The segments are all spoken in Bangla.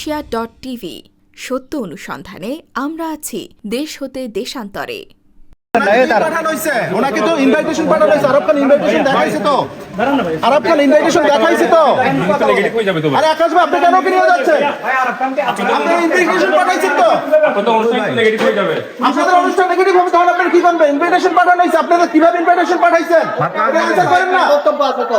Asia dot TV. সত্য অনুসন্ধানে আমরা আছি দেশ হতে দেশান্তরে। ওনাকে তো ইনভাইটেশন পাঠানো হয়েছে আরব খান ইনভাইটেশন দেখাইছে তো। আরব খান ইনভাইটেশন দেখাইছে তো। আরে আকাশ ভাই আপনি কেন ওকে নিয়ে যাচ্ছেন? আপনি ইনভাইটেশন পাঠাইছেন তো। আপনাদের অনুষ্ঠান নেগেটিভ হবে তখন আপনারা কি করবেন ইনভাইটেশন পাঠানো হয়েছে আপনারা কীভাবে ইনভাইটেশন পাঠাইছেন? এটা করেন না। বক্তব্য আছে তো।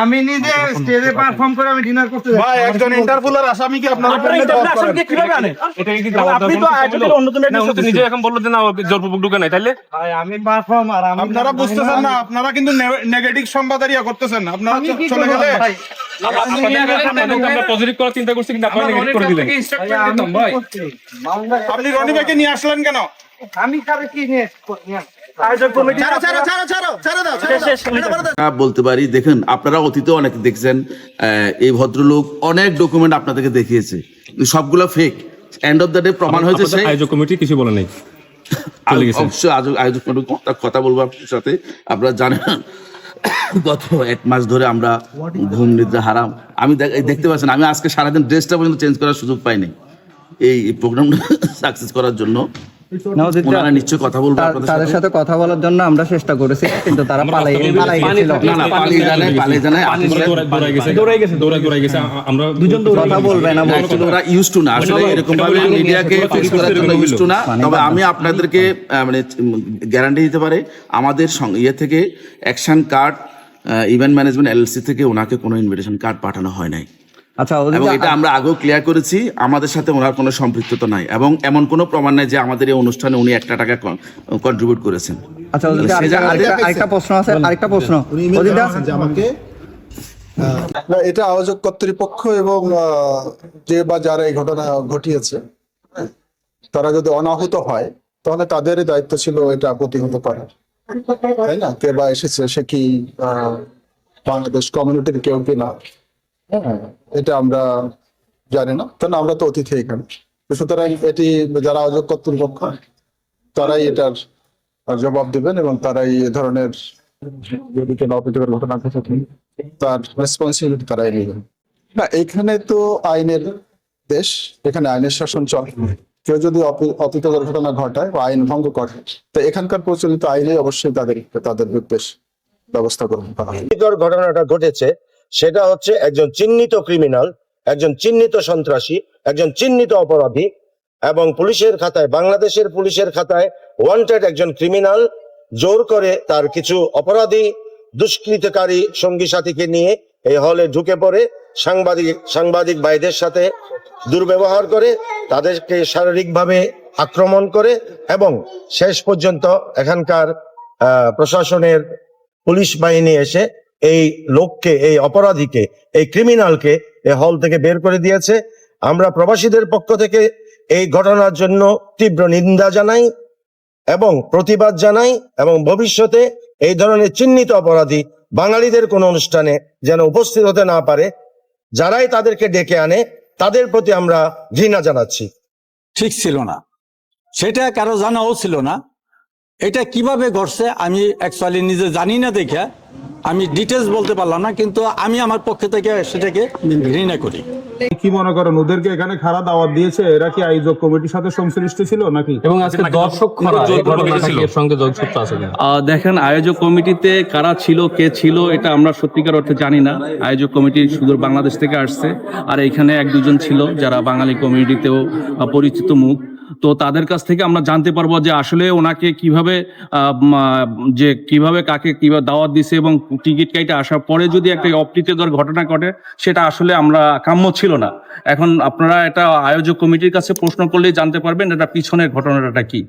আমি নিজে স্টেজে পারফর্ম করে আমি ডিনার করতে যাই একজন ইন্টারপুলার আসামি কি আপনারা আপনি তো অন্যতম নিজে এখন বলল যে না জোরপূর্বক ঢুকে নাই তাইলে? আমি পারফর্ম আর আপনারা বুঝতেছেন না আপনারা কিন্তু নেগেটিভ সম্বাদারিয়া করতেছেন আপনারা চলে গেলে আপনি রনি ভাইকে নিয়ে আসলেন কেন? আমি কারে কি নিয়ে বলতে পারি দেখেন আপনারা অতীতে অনেক দেখছেন আহ, এই ভদ্রলোক অনেক ডকুমেন্ট আপনাদেরকে দেখিয়েছে। কিন্তু সবগুলো fake end of the day প্রমাণ হয়েছে আপনাদের সে আয়োজক কমিটি কিছু বলে নাই। চলে গেছে। অবশ্যই আয়োজক কথা বলব আপনার সাথে। আপনারা জানেন গত এক মাস ধরে আমরা ঘুম নিদ্রা হারাম। আমি দেখতে পাচ্ছেন আমি আজকে সারাদিন ড্রেসটা পর্যন্ত চেঞ্জ করার সুযোগ পাইনি। এই প্রোগ্রামটা সাকসেস করার জন্য। কথা বলব তাদের সাথে। সাথে কথা বলার জন্য আমরা চেষ্টা করেছি কিন্তু তারা পালাই পালাই গেছিল। না না পালিয়ে জানে পালিয়ে জানে পানি দৌড়ায় দৌড়ায় গেছে। গেছে। দৌড়ায় দৌড়ায় গেছে। আ- আমরা দুজন কথা বলবে না ওরা ইউজ টু না। আসলে এরকম ভাবে মিডিয়াকে করার জন্য ইউজ টু না। তবে আমি আপনাদেরকে আহ, মানে গ্যারান্টি দিতে পারে আমাদের ইয়ে থেকে action card event management LC থেকে ওনাকে কোনো ইনভিটেশন কার্ড পাঠানো হয় নাই। আচ্ছা এবং এটা আমরা আগেও ক্লিয়ার করেছি আমাদের সাথে ওনার কোনো সম্পৃক্ততা নাই। এবং এমন কোনো প্রমাণ নাই যে আমাদের এই অনুষ্ঠানে উনি একটা টাকা কন্ট্রিবিউট করেছেন। আচ্ছা আরেকটা- প্রশ্ন আছে আরেকটা প্রশ্ন। আমাকে। না এটা আয়োজক কর্তৃপক্ষ এবং আহ, যে বা যারা এই ঘটনা ঘটিয়েছে হ্যাঁ, তারা যদি অনাহত হয় তাহলে তাদেরই দায়িত্ব ছিল এটা প্রতিহত করা তাই না? কে বা এসেছে সে কি বাংলাদেশ কমিউনিটির কেউ কিনা হ্যাঁ। এটা আমরা জানি না। কারণ আমরা তো অতিথি এখানে। সুতরাং এটি যারা আয়োজক কর্তৃপক্ষ তারাই এটার জবাব দিবেন এবং তারাই এ ধরনের যদি কোনো অপ্রীতিকর ঘটনা ঘটে তার রেসপন্সিবিলিটি তারাই নেবেন না এখানে তো আইনের দেশ এখানে আইনের শাসন চলে। কেউ যদি অপি- অপ্রীতিকর ঘটনা ঘটায় বা আইন ভঙ্গ করে, তো এখানকার প্রচলিত আইনে অবশ্যই তাদের তাদের বিরুদ্ধে ব্যবস্থা গ্রহণ করা ভীতিকর ঘটনাটা ঘটেছে, সেটা হচ্ছে একজন চিহ্নিত ক্রিমিনাল একজন চিহ্নিত সন্ত্রাসী, একজন চিহ্নিত অপরাধী এবং পুলিশের খাতায়, বাংলাদেশের পুলিশের খাতায় ওয়ান্টেড একজন ক্রিমিনাল জোর করে তার কিছু অপরাধী দুষ্কৃতকারী সঙ্গী সাথীকে নিয়ে এই হলে ঢুকে পড়ে। সাংবাদিক সাংবাদিক ভাইদের সাথে দুর্ব্যবহার করে, তাদেরকে শারীরিকভাবে আক্রমণ করে এবং শেষ পর্যন্ত এখানকার প্রশাসনের পুলিশ বাহিনী এসে এই লোককে, এই অপরাধীকে, এই ক্রিমিনালকে এই হল থেকে বের করে দিয়েছে। আমরা প্রবাসীদের পক্ষ থেকে এই ঘটনার জন্য তীব্র নিন্দা জানাই এবং প্রতিবাদ জানাই এবং ভবিষ্যতে এই ধরনের চিহ্নিত অপরাধী বাঙালিদের কোনো অনুষ্ঠানে যেন উপস্থিত হতে না পারে যারাই তাদেরকে ডেকে আনে, তাদের প্রতি আমরা ঘৃণা জানাচ্ছি। ঠিক ছিল না। সেটা কারও জানাও ছিল না। এটা কীভাবে ঘটছে আমি অ্যাকচুয়ালি নিজে জানি না দেখে। আমি ডিটেলস বলতে পারলাম না কিন্তু আমি আমার পক্ষ থেকে সেটাকে ঘৃণা করি। কি মনে করেন ওদেরকে এখানে খারাপ দাওয়াত দিয়েছে? এরা কি আয়োজক কমিটির সাথে সংশ্লিষ্ট ছিল নাকি? এবং আজকে দর্শক সঙ্গে যোগসূত্র আছে আহ, দেখেন আয়োজক কমিটিতে কারা ছিল কে ছিল এটা আমরা সত্যিকার অর্থে জানি না। আয়োজক কমিটি শুধু বাংলাদেশ থেকে আসছে আর এখানে এক দুজন ছিল যারা বাঙালি কমিউনিটিতেও পরিচিত মুখ। তো তাদের কাছ থেকে আমরা জানতে পারব যে আসলে ওনাকে কীভাবে আহ, যে কীভাবে কাকে কীভাবে দাওয়াত দিছে এবং টিকিট কাইটে আসার পরে যদি একটা অপ্রীতিকর ঘটনা ঘটে সেটা আসলে আমরা কাম্য ছিল না। এখন আপনারা এটা আয়োজক কমিটির কাছে প্রশ্ন করলেই জানতে পারবেন এটা পিছনের ঘটনাটা কি।